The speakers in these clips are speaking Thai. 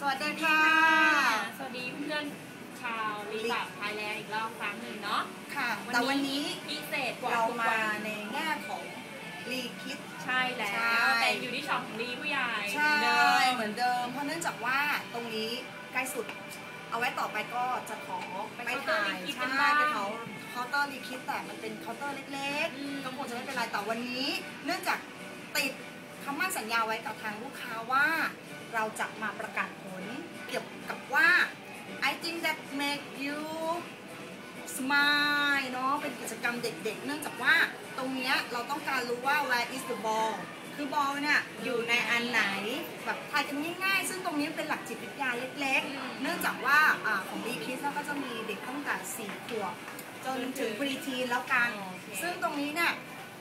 สวัสดีค่ะ สวัสดีเพื่อนชาวรีบับไทยแลนด์อีกรอบครั้งหนึ่งเนาะ ค่ะ แต่วันนี้พิเศษกว่าเราทุกมาวันในแง่ของรีคิด ใช่แล้ใช่วแต่อยู่ที่ช็อปของรีผู้ใหญ่ ใช่เดิมเหมือนเดิม เพราะเนื่องจากว่าตรงนี้ใกล้สุด เอาไว้ต่อไปก็จะขอไปถ่ายใช่ไปเขาเคาน์เตอร์รีคิดแต่มันเป็นเคาน์เตอร์เล็กอืมๆก็คงจะไม่เป็นไรแต่วันนี้ เนื่องจากติดคำมั่นสัญญาไว้กับทางลูกค้าว่า เราจะมาประกาศผลเกี่ยวกับว่า I think that make you smile เนาะเป็นกิจกรรมเด็กๆ เนื่องจากว่าตรงเนี้ยเราต้องการรู้ว่า where is the ball คือบอลเนี่ยอยู่ในอันไหนแบบทายกันง่ายๆ ซึ่งตรงนี้เป็นหลักจิตวิทยาเล็กๆ เนื่องจากว่าอาของดีคิสก็จะมีเด็กตั้งแต่สี่ขวบจนถึงปรีทีนแล้วกัน ซึ่งตรงนี้เนี่ย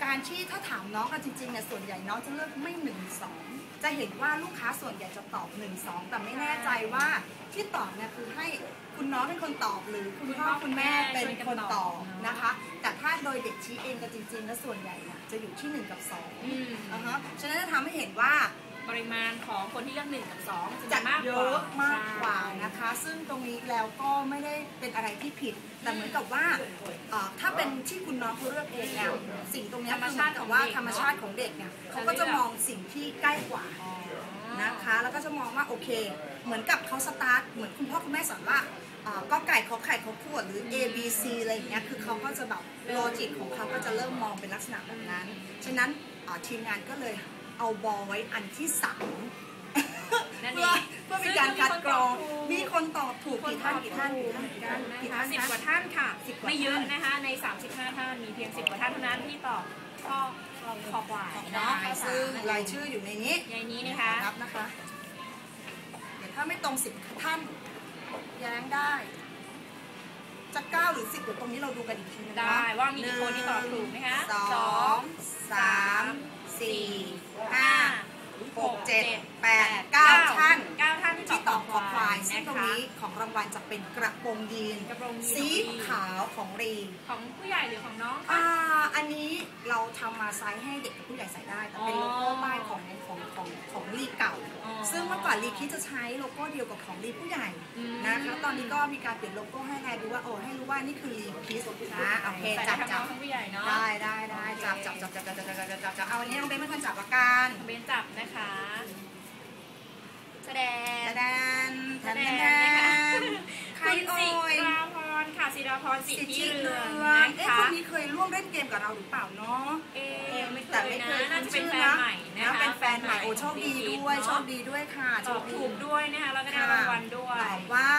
การที่ถ้าถามน้องกันจริงๆเนี่ยส่วนใหญ่น้องจะเลือกไม่หนึ่งสอง จะเห็นว่าลูกค้าส่วนใหญ่จะตอบหนึ่งสองแต่ไม่แน่ใจว่าที่ตอบเนี่ยคือให้คุณน้องเป็นคนตอบหรือคุณพ่อคุณแม่เป็นคนตอบนะคะ แต่ถ้าโดยเด็กชี้เองกันจริงๆ แล้วส่วนใหญ่เนี่ยจะอยู่ที่หนึ่งกับสองอืมอ่าฮะฉะนั้นจะทำให้เห็นว่า ปริมาณของคนที่เลือกหนึ่งกับสองจะมากเยกว่าอะมากกว่าใช่นะคะ ซึ่งตรงนี้แล้วก็ไม่ได้เป็นอะไรที่ผิด แต่เหมือนกับว่าเอ่อถ้าเป็นที่คุณน้องเขาเลือกเองเนี่ยสิ่งตรงเนี้ยคือเหมือนกับว่าธรรมชาติของเด็กเนี่ยเขาก็จะมองสิ่งที่ใกล้กว่าอ๋อนะคะ แล้วก็จะมองว่าโอเค เหมือนกับเขาสตาร์ทเหมือนคุณพ่อคุณแม่สอนว่าเอ่อก็ไก่ขอไข่ขอขวดหรือ A B C อะไรอย่างเงี้ยคือเขาก็จะแบบโลจิกของเขาก็จะเริ่มมองเป็นลักษณะแบบนั้น ฉะนั้นเอ่อทีมงานก็เลย เอาบอลไว้อันที่สามนั่นเอเพื่องเพื่อเป็นการคัดกรอง มีคนตอบถูกคนกี่ตท่าอนบกี่ถูท่านกกี่ท่านกี่ท่านนะคะกี่ท่านสิบนะกว่าท่านค่ะสิบกว่าไม่เยอะท่านนะคะ ใน 35 ท่าน มีเพียง 10 กว่าท่านเท่านั้นที่ตอบข้อขอบวายเนาะได้ซึ่งรายชื่ออยู่ในนี้ ในนี้นะคะ นับนะคะ เดี๋ยวถ้าไม่ตรงสิบท่านแย้งได้ จะเก้าหรือสิบเดี๋ยวตรงนี้เราดูกันอีกทีนึงนะได้ว่ามีกี่คนที่ตอบถูกไหมคะสอสองงสาม สี่ห้าหกเจ็ดแปดเก้าเก้าท่าน อบขอควายนะซึ่งตรงคะนี้ของรางวัลจะเป็นกระโปรงยีนกระโปรงยีน สีขาวของรี ของผู้ใหญ่หรือของน้องอ่าคะอันนี้เราทำมาไซส์ให้เด็กกับผู้ใหญ่ใส่ได้ แต่เป็นอ๋อโลโก้ป้ายของของของของรีเก่า อ๋อซึ่งเมื่อก่อนรีคิดจะใช้โลโก้เดียวกับของรีผู้ใหญ่อืม นะคะ ตอนนี้ก็มีการเปลี่ยนโลโก้ให้แลดูว่าโอ้ให้รู้ว่านี่คือรีคิสนะโอเคใส่จับทั้งจัน้อบงทั้งผู้ใหญ่เนาะได้ได้ได้จับจับจับจับจับจับจับจับจับจับเอาอันนี้น้องเบนไม่ทันจับละกัน เบนจับนะคะ แสดงแสดงแส แส ด ด ง งนะคะ ใคร คุณ เอ่ สิ ย ราพรค่ะสิ ราพรสิทสิทธิธิเรืเรือองงนะเอ๊ะคะคนนี้เคยร่วมเล่นเกมกับเราหรือเปล่าเนาะเอ๊ะยังไม่เคแต่ยไม่นะเคยน่าจะเป็นแฟนใหม่นะนะคะเป็นแฟนใหม่โอ้โชคดีด้วยเนอะโชคดีด้วยค่ะตอบถูกด้วยนะคะแล้วก็ได้รางวัลด้วยตอบว่า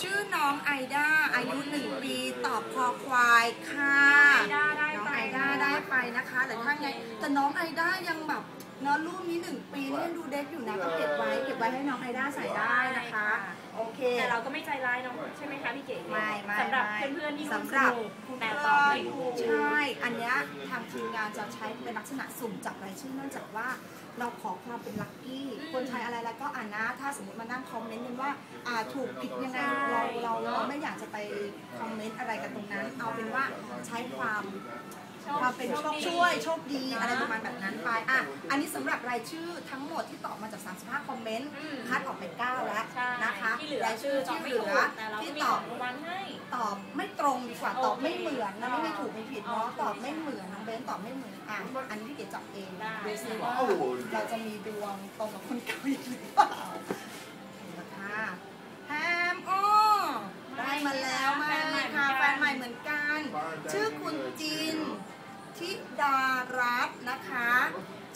ชื่อน้องไอด้าอายุหนึ่งปีตอบคอควายค่ะไอด้าได้น้องไปไอด้าได้ไปนะคะแต่ถ้าไงแต่น้องไอด้ายังแบบเนาะรูปนี้หนึ่งปีนี่ยังดูเด็กอยู่นะก็เก็บไว้เก็บไว้ให้น้องไอด้าใส่ได้นะคะโอ เคแต่เราก็ไม่ใจร้ายน้องใช่ไหมคะพี่เก๋ไม่ไม่สำหรับไม่เพื่อนๆที่สำหรับสนุกคุณแต่เพื่ตอบอนไม่ถูกใช่ อันเนี้ยทางทีมงานจะใช้เป็นลักษณะสุ่มจับรายชื่อเนื่องจากว่าเราขอความเป็นลัคกี้อืมคนไทยอะไรแล้วก็อ่านนะ ถ้าสมมติมานั่งคอมเมนต์กันว่าอ่าถูกผิดยังไงใช่เราเราเราไม่อยากจะไปคอมเมนต์อะไรกันตรงนั้น เอาเป็นว่าใช้ความ ความเป็นโชคช่วยโชคดีอะไรประมาณแบบนั้นไปอะอันนี้สำหรับรายชื่อทั้งหมดที่ตอบมาจาก 35 คอมเมนต์อืมคัดออกไป9แล้วใช่นะคะที่เหลือรายชื่อตอบที่ไม่เหลืถูอกแต่เราที่ก็มีตขออบงรางวัลให้ตอบไม่ตรงดีกว่าโอเคตอบไม่เหมือนนะไม่ไม่ถูกไม่ผิดเนาะโอเคตอบไม่เหมือนน้องเบนตอบไม่เหมือนอะอันนี้พี่เก๋จับเองได้ดูซิว่าเราจะมีดวงตรงกับคนเก่าอีกหรือเปล่านะคะแฮมโอ้ได้มาแล้วมาค่ะแฟนใหม่เหมือนกัน ชื่อคุณจินทิดารัต น์นะคะ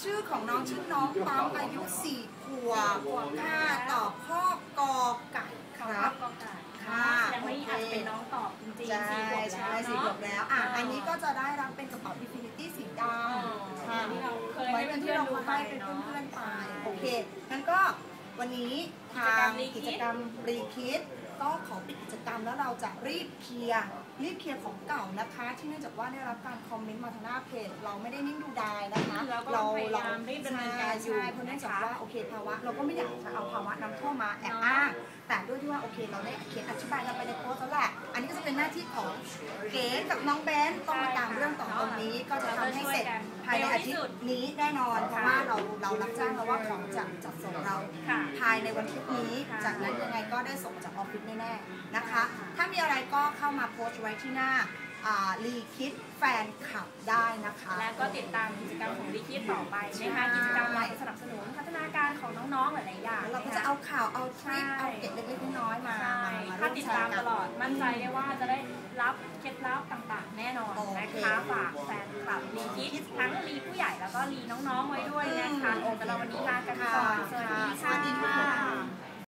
ชื่อของน้องชื่อน้องปั๊มอายุสี่ขวบค่ะตอบข้อกอไก่ครับก็ไก่ค่ะแสดงว่านี่อาจจะเป็นน้องตอบจริงใช่ๆสี่ขวบใช่แล้วสี่ขวบเนาะแล้วอะอันนี้ก็จะได้รับเป็นกระเป๋า Infinity สีดำค่ะที่เราเคยไว้ให้เป็นเพื่ที่อนเราๆดูมาไปให้เป็นเนาะเพื่อนๆไปโอเคงั้นก็วันนี้ทางกิกิจจกกรรรรมมรีคิด ก็ขอปิดกิจกรรมแล้วเราจะรีบเคลียร์รีบเคลียร์ของเก่านะคะ ที่เนื่องจากว่าได้รับการคอมเมนต์มาทางหน้าเพจเราไม่ได้นิ่งดูดายนะคะเราก็พยายามรีบดำเนินการอยู่ใช่เพราะเนื่องจากว่าโอเคภาวะเราก็ไม่อยากจะเอาภาวะน้ำท่วมมาแอบเนาะอ้างแต่ด้วยที่ว่าโอเค เราได้เขียนอธิบายกันไปในโพสต์แล้วแหละอันนี้ก็จะเป็นหน้าที่ของเก๋กับน้องเบนต้องมาตามเรื่องต่อตรงนี้ก็จะทำให้เสร็จภายในอาทิตเร็วที่สุดย์นี้แน่นอนเพราะว่าเราเรารับแจ้งแล้วว่าของจะจัดส่งเราค่ะภายในวันพุธนี้ค่ะจากนั้นยังไงก็ได้ส่งจากออฟฟิศแน่ๆนะคะ ถ้ามีอะไรก็เข้ามาโพสต์ไว้ที่หน้ารีคิดแฟนคลับได้นะคะ และก็ติดตามกิจกรรมของดีคิดต่อไปนะคะกิจกรรมเราจะสนับสนุนพัฒนาการของน้องๆหลายๆอย่างเราก็นคจะเอาข่าวเอาทริคใช่เอาเก็บเล็กๆน้อยๆมาใช่มาถ้าร่วมติดแชตามร์กัตนลอดมั่นใจได้ว่าจะได้รับเคล็ดลับต่างๆ แน่นอนโอเคนะคะฝากแฟนคลับรีคิดทั้งรีผู้ใหญ่แล้วก็รีน้องๆไว้ด้วยนะคะอืมสำหรับวันนี้ลากันก่อนค่ะสวัสดีสวัสดีค่ะค่ะ